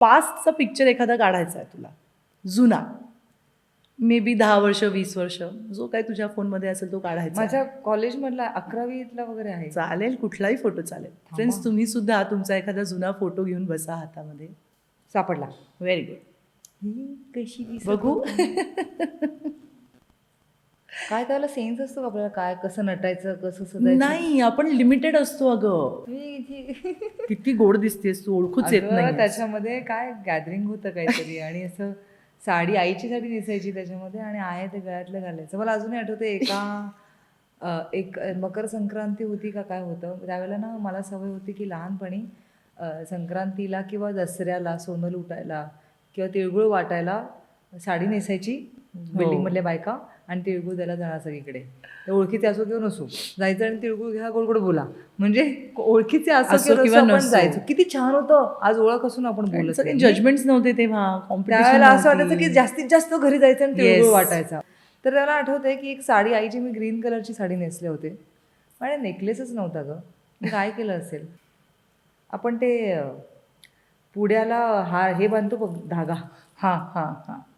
पास्टचा picture एखादा काढायचा आहे तुला. जुना. मे बी दहा वर्ष वीस वर्ष. जो काय तुझ्या फोनमध्ये असेल तो काढायचा. माझ्या कॉलेजमधला अकरावीतला वगैरे आहे. चालेल कुठलाही फोटो चालेल. फ्रेंड्स तुम्ही सुद्धा तुमचा एखादा जुना फोटो घेऊन बसा हातामध्ये. सापडला. व्हेरी गुड कशी बघू. काय त्याला सेन्स असतो आपल्याला? काय कसं नटायचं कसं सजायचं? नाही आपण लिमिटेड असतो अगं. मी किती गोड दिसतेस तू ओळखूच येत अगं, नाही त्याच्यामध्ये काय गॅदरिंग होतं काहीतरी आणि असं साडी आईची साडी नेसायची त्याच्यामध्ये आणि आहे ते गळ्यातलं घालायचं. मला अजूनही आठवते एका अ, एक मकर संक्रांती होती का काय होतं? त्यावेळेला ना मला सवय होती की लहानपणी अ, संक्रांतीला किंवा दसऱ्याला सोनं लुटायला किंवा तिळगुळ वाटायला साडी नेसायची बिल्डिंग मधल्या बायका. आणि तिळगुळ द्यायला जाणार सगळीकडे. ओळखीचे असो किंवा नसो जायचं आणि तिळगुळ घ्या गोड गोड बोला. म्हणजे ओळखीचे असो किंवा. जायचो. किती छान होतं. आज ओळख असून आपण बोलत. जजमेंट्स नव्हते तेव्हा त्यावेळेला असं वाटायचं की जास्तीत जास्त घरी जायचं आणि तिळगुळ. वाटायचा. तर त्याला आठवतंय की एक साडी आईची मी ग्रीन कलरची साडी नेसले होते. आणि नेकलेसच नव्हता ग. काय केलं असेल? आपण ते पुड्याला हार हे बांधतो बघ धागा. हां हां हां.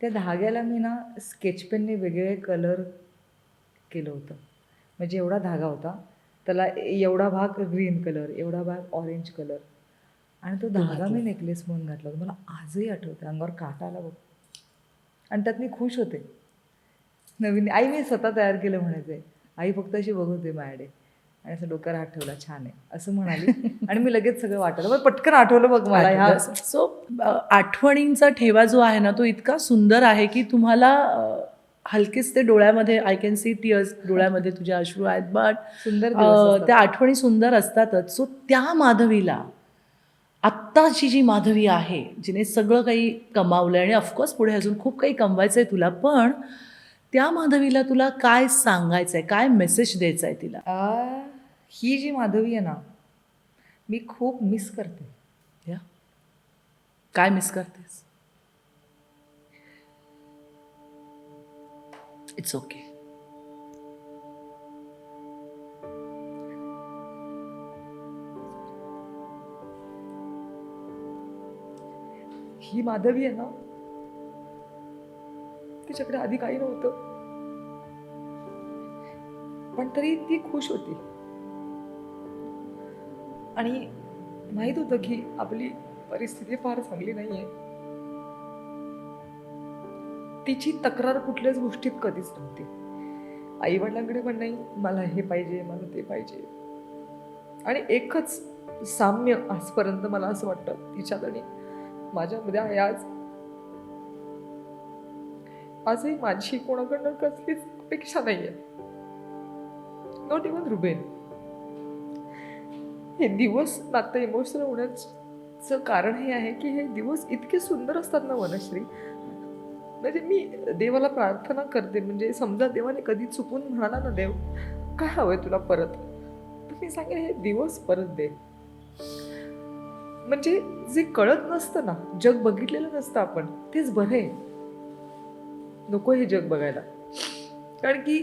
त्या धाग्याला मी ना स्केच पेनने वेगळे कलर केलं होतं. म्हणजे एवढा धागा होता. त्याला एवढा भाग ग्रीन कलर एवढा भाग ऑरेंज कलर. आणि तो धागा मी नेकलेस म्हणून घातला होता. मला आजही आठवतं अंगावर काटा आला बघ. आणि त्यात मी खुश होते. नवीन आई मी स्वतः तयार केलं म्हणायचे आई फक्त अशी बघत होते माझ्याकडे. आणि असं डोक्यावर हात ठेवला छान आहे. असं म्हणाली. आणि मी लगेच सगळं वाटलं. मग पटकन आठवलं बघ मला ह्या सो आठवणींचा ठेवा जो आहे ना तो इतका सुंदर आहे की तुम्हाला हलकेच ते डोळ्यामध्ये आय कॅन सी टीअर्स डोळ्यामध्ये तुझे अश्रू आहेत बट सुंदर. त्या आठवणी सुंदर असतातच. सो त्या माधवीला आत्ताची जी माधवी आहे जिने सगळं काही कमावलं आणि ऑफकोर्स पुढे अजून खूप काही कमवायचं आहे तुला पण त्या माधवीला तुला काय सांगायचं आहे काय मेसेज द्यायचा आहे तिला ही जी माधवी आहे ना मी खूप मिस करते. या काय मिस करतेस? इट्स ओके ही माधवी आहे ना तिच्याकडे आधी काही नव्हतं. पण तरी ती खुश होती. आणि माहीत होतं की आपली परिस्थिती फार चांगली नाहीये. तिची तक्रार कुठल्याच गोष्टीत कधीच नव्हती. आई वडिलांकडे पण नाही मला हे पाहिजे मला ते पाहिजे. आणि एकच साम्य आजपर्यंत मला असं वाटतं तिच्यात आणि माझ्यामध्ये आहे आज. आजही माझी कोणाकडनं कसलीच अपेक्षा नाहीये. नॉट इवन रुबेन हे दिवस नातं इमोशनल होण्याचं कारण हे आहे की हे दिवस इतके सुंदर असतात ना वनश्री. म्हणजे मी देवाला प्रार्थना करते म्हणजे समजा देवाने कधी चुकून म्हणाला ना देव काय हवंय तुला परत? तर मी सांगेन हे दिवस परत दे. म्हणजे जे कळत नसतं ना जग बघितलेलं नसतं आपण तेच बरं आहे. नको हे जग बघायला. कारण की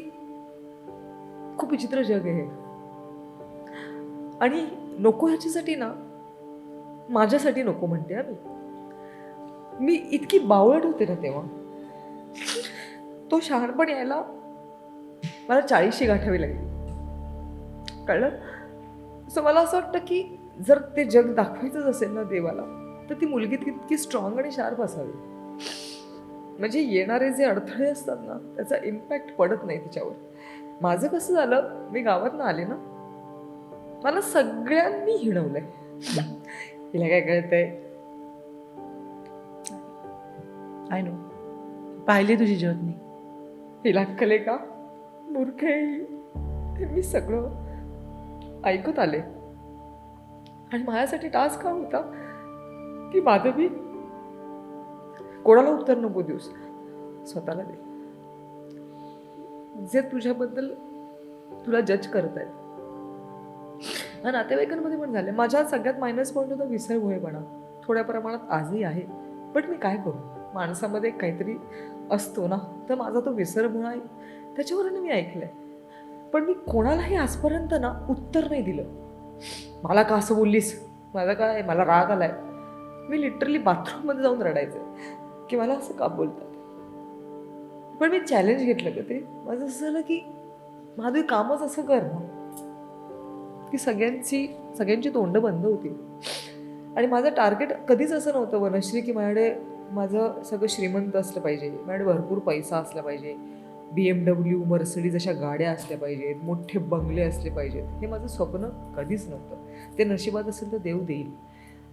खूप विचित्र जग आहे हे. आणि नको ह्याच्यासाठी ना माझ्यासाठी नको म्हणते मी मी इतकी बावळट होते ना तेव्हा. तो शहाणपण यायला मला चाळीसशी गाठावी लागली. कळलं? सो मला असं वाटतं की जर ते जग दाखवायचंच असेल ना देवाला तर ती मुलगी तितकी स्ट्रॉंग आणि शार्प असावी. म्हणजे येणारे जे अडथळे असतात ना त्याचा इम्पॅक्ट पडत नाही तिच्यावर. माझं कसं झालं मी गावात ना आले ना मला सगळ्यांनी हिणवलंय. तिला काय कळतंय? आय नो पाहिली तुझी जर्नी हिला अक्कल आहे का? मूर्ख ही. मी सगळं ऐकत आले. आणि माझ्यासाठी टास्क का होता की माधवी कोणाला उत्तर नको देऊस? स्वतःला दे. जे तुझ्याबद्दल तुला जज करत आहेत हा नातेवाईकांमध्ये पण झाले माझ्या सगळ्यात मायनस पॉईंट होता विसरभोळेपणा थोड्या प्रमाणात आजही आहे. बट मी काय करू? माणसामध्ये काहीतरी असतो ना? तर माझा तो विसरभोळा आहे. त्याच्यावरून मी ऐकलंय. पण मी कोणालाही आजपर्यंत ना उत्तर नाही दिलं. मला का असं बोललीस? माझा काय? मला राग आलाय. मी लिटरली बाथरूममध्ये जाऊन रडायचं. की मला असं का बोलतात? पण मी चॅलेंज घेतलं का ते. माझं असं झालं की माझं कामच असं कर ना की सगळ्यांची सगळ्यांची तोंड बंद होती. आणि माझं टार्गेट कधीच असं नव्हतं वनश्री की माझ्याकडे माझं सगळं श्रीमंत असलं पाहिजे माझ्याकडे भरपूर पैसा असला पाहिजे. बी एम डब्ल्यू मर्सडीज अशा गाड्या असल्या पाहिजेत मोठे बंगले असले पाहिजेत. हे माझं स्वप्न कधीच नव्हतं. ते नशिबात असेल तर देव देईल.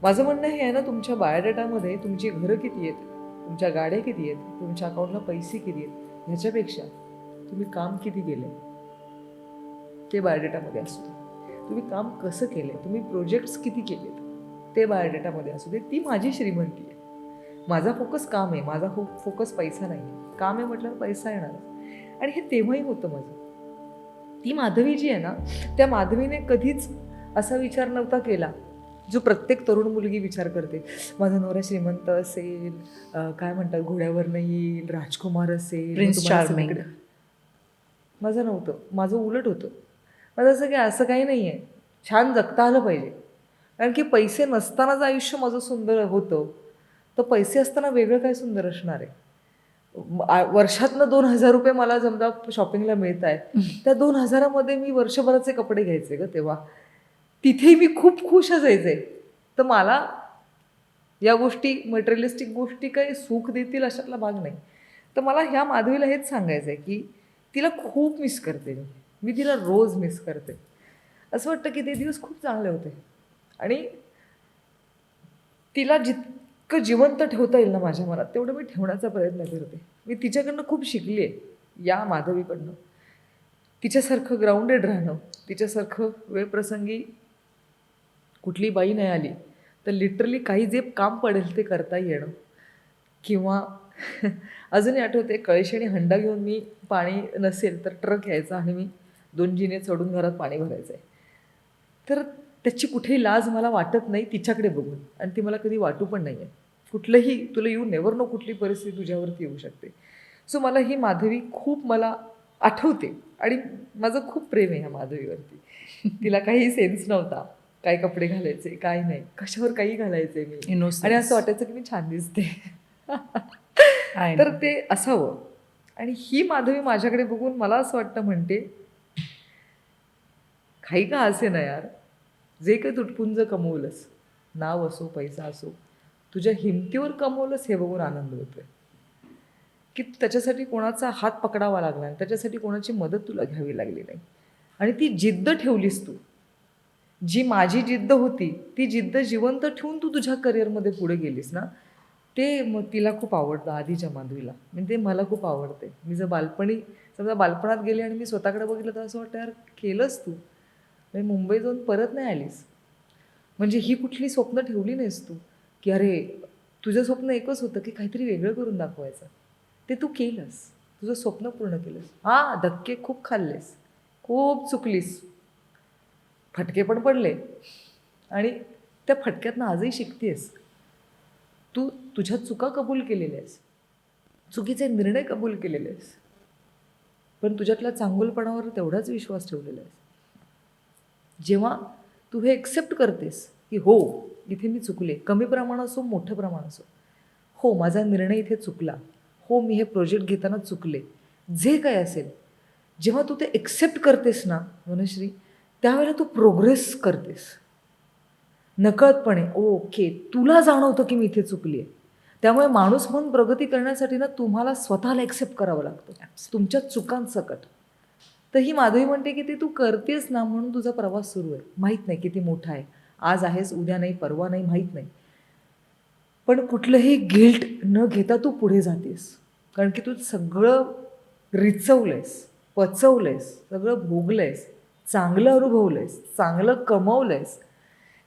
माझं म्हणणं हे आहे ना तुमच्या बायोडेटामध्ये तुमची घरं किती आहेत तुमच्या गाड्या किती आहेत तुमच्या अकाउंटला पैसे किती आहेत ह्याच्यापेक्षा तुम्ही काम किती केलं ते बायोडेटामध्ये असतं. तुम्ही काम कसं केलं तुम्ही प्रोजेक्ट्स किती केलेत? ते बायोडेटामध्ये असू दे ती माझी श्रीमंती आहे. माझा फोकस काम आहे माझा फो फोकस पैसा नाही आहे काम आहे म्हटल्यावर पैसा येणार. आणि हे तेव्हाही होतं माझं. ती माधवी जी आहे ना त्या माधवीने कधीच असा विचार नव्हता केला जो प्रत्येक तरुण मुलगी विचार करते. माझा नवरा श्रीमंत असेल काय म्हणतात घोड्यावर येईल राजकुमार असेल माझं नव्हतं. माझं उलट होतं. माझं असं की असं काही नाही आहे छान जगता आलं पाहिजे. कारण की पैसे नसतानाच आयुष्य माझं सुंदर होतं. तर पैसे असताना वेगळं काय सुंदर असणार आहे? वर्षातनं दोन हजार रुपये मला समजा शॉपिंगला मिळत आहेत त्या दोन हजारामध्ये मी वर्षभराचे कपडे घ्यायचे ग तेव्हा. तिथे मी खूप खुश असायचे. तर मला या गोष्टी मटेरियलिस्टिक गोष्टी काही सुख देतील अशातला भाग नाही. तर मला ह्या माधवीला हेच सांगायचं आहे की तिला खूप मिस करते मी. मी तिला रोज मिस करते. असं वाटतं की ते दिवस खूप चांगले होते. आणि तिला जितकं जिवंत ठेवता येईल ना माझ्या मनात तेवढं मी ठेवण्याचा प्रयत्न करते. मी तिच्याकडनं खूप शिकली आहे या माधवीकडनं. तिच्यासारखं ग्राउंडेड राहणं तिच्यासारखं वेळप्रसंगी कुठली बाई नाही आली तर लिटरली काही जे काम पडेल ते करता येणं. किंवा अजूनही आठवते कळशी आणि हंडा घेऊन मी पाणी नसेल तर ट्रक यायचा आणि मी दोन जिने चढून घरात पाणी भरायचं आहे तर त्याची कुठेही लाज मला वाटत नाही तिच्याकडे बघून. आणि ती मला कधी वाटू पण नाही आहे कुठलंही तुला येऊ नेवर नो कुठली परिस्थिती तुझ्यावरती येऊ शकते. सो मला ही माधवी खूप मला आठवते. आणि माझं खूप प्रेम आहे ह्या माधवीवरती. तिला काही सेन्स नव्हता. काय कपडे घालायचे काय नाही. कशावर काही घालायचे मी. आणि असं वाटायचं की मी छान दिसते. तर. ते असावं. आणि ही माधवी माझ्याकडे बघून मला असं वाटतं म्हणते काही का असे ना यार? जे काही तुटपुंज कमवलंस नाव असो पैसा असो तुझ्या हिमतीवर कमवलंस हे बघून आनंद होतोय. की त्याच्यासाठी कोणाचा हात पकडावा लागला नाही त्याच्यासाठी कोणाची मदत तुला घ्यावी लागली नाही. आणि ती जिद्द ठेवलीस तू. जी माझी जिद्द होती ती जिद्द जिवंत ठेवून तू तुझ्या करिअरमध्ये पुढे गेलीस ना ते मग तिला खूप आवडतं आधीच्या माधवीला. म्हणजे ते मला खूप आवडते. मी जर बालपणी समजा बालपणात गेले आणि मी स्वतःकडे बघितलं तर असं वाटतं यार केलंस तू. म्हणजे मुंबई जाऊन परत नाही आलीस? म्हणजे ही कुठली स्वप्न ठेवली नाहीस तू? की अरे तुझं स्वप्न एकच होतं की काहीतरी वेगळं करून दाखवायचं. ते तू केलंस. तुझं स्वप्न पूर्ण केलंस. हां धक्के खूप खाल्लेस. खूप चुकलीस. फटके पण पडले. आणि त्या फटक्यातनं आजही शिकतेस. तू तुझ्या चुका कबूल केलेल्या आहेस चुकीचे निर्णय कबूल केलेले आहेस पण तुझ्यातल्या चांगुलपणावर तेवढाच विश्वास ठेवलेला आहेस जेव्हा तू हे एक्सेप्ट करतेस की हो इथे मी चुकले कमी प्रमाण असो मोठं प्रमाण असो. हो माझा निर्णय इथे चुकला. हो मी हे प्रोजेक्ट घेताना चुकले. जे काय असेल. जेव्हा तू ते एक्सेप्ट करतेस ना वनश्री त्यावेळेला तू प्रोग्रेस करतेस. नकळतपणे ओके तुला जाणवतं की मी इथे चुकली आहे त्यामुळे माणूस म्हणून प्रगती करण्यासाठी ना तुम्हाला स्वतःला एक्सेप्ट करावं लागतं. तुमच्या चुकांसकट. तर ही माधवी म्हणते की ते तू करतेस ना म्हणून तुझा प्रवास सुरू आहे. माहीत नाही किती मोठा आहे. आज आहेस उद्या नाही परवा नाही माहीत नाही. पण कुठलंही गिल्ट न घेता तू पुढे जातेस. कारण की तू सगळं रिचवलंयस पचवलंयस सगळं भोगलंयस चांगलं अनुभवलंयस चांगलं कमवलंयस.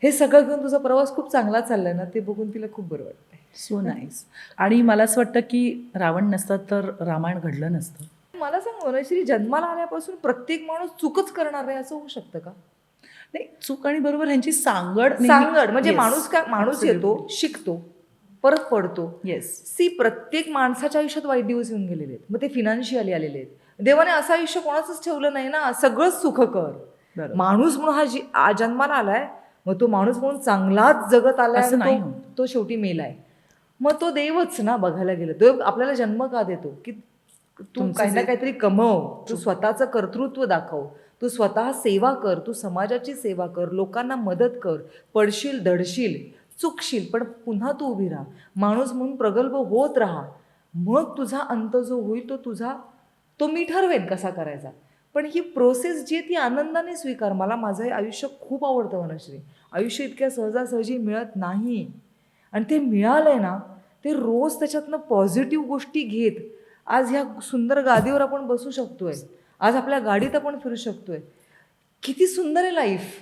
हे सगळं घेऊन तुझा प्रवास खूप चांगला चाललाय ना ते बघून तिला खूप बरं वाटतं सो नाईस. आणि मला असं वाटतं की रावण नसता तर रामायण घडलं नसतं. मला सांग वनश्री जन्माला आल्यापासून प्रत्येक माणूस चुकच करणार आहे असं होऊ शकतं का? नाही चूक आणि बरोबर ह्यांची सांगड सांगड म्हणजे. माणूस काय माणूस येतो शिकतो परत पडतो. येस सी प्रत्येक माणसाच्या आयुष्यात वाईट दिवस येऊन गेलेले आहेत. मग ते फिनान्शियली आलेले आहेत. देवाने असं आयुष्य कोणाचंच ठेवलं नाही ना सगळंच सुख कर. माणूस म्हणून हा जी जन्माला आलाय मग तो माणूस म्हणून चांगलाच जगत आलाय असं आणि नाही तो- शेवटी मेलाय. मग तो देवच ना बघायला गेलं. तो आपल्याला जन्म का देतो? की तू काही ना काहीतरी कमव. तू स्वतःचं कर्तृत्व दाखव. तू स्वतः सेवा कर. तू समाजाची सेवा कर. लोकांना मदत कर. पडशील धडशील चुकशील पण पुन्हा तू उभी राहा. माणूस म्हणून प्रगल्भ होत राहा. मग तुझा अंत जो होईल तो तुझा तो मी ठरवेन कसा करायचा. पण ही प्रोसेस जी आहे ती आनंदाने स्वीकार. मला माझं हे आयुष्य खूप आवडतं वनश्री आयुष्य इतक्या सहजासहजी मिळत नाही. आणि ते मिळालंय ना ते रोज त्याच्यातनं पॉझिटिव्ह गोष्टी घेत. आज ह्या सुंदर गादीवर आपण बसू शकतोय. आज आपल्या गाडीत आपण फिरू शकतोय. किती सुंदर आहे लाईफ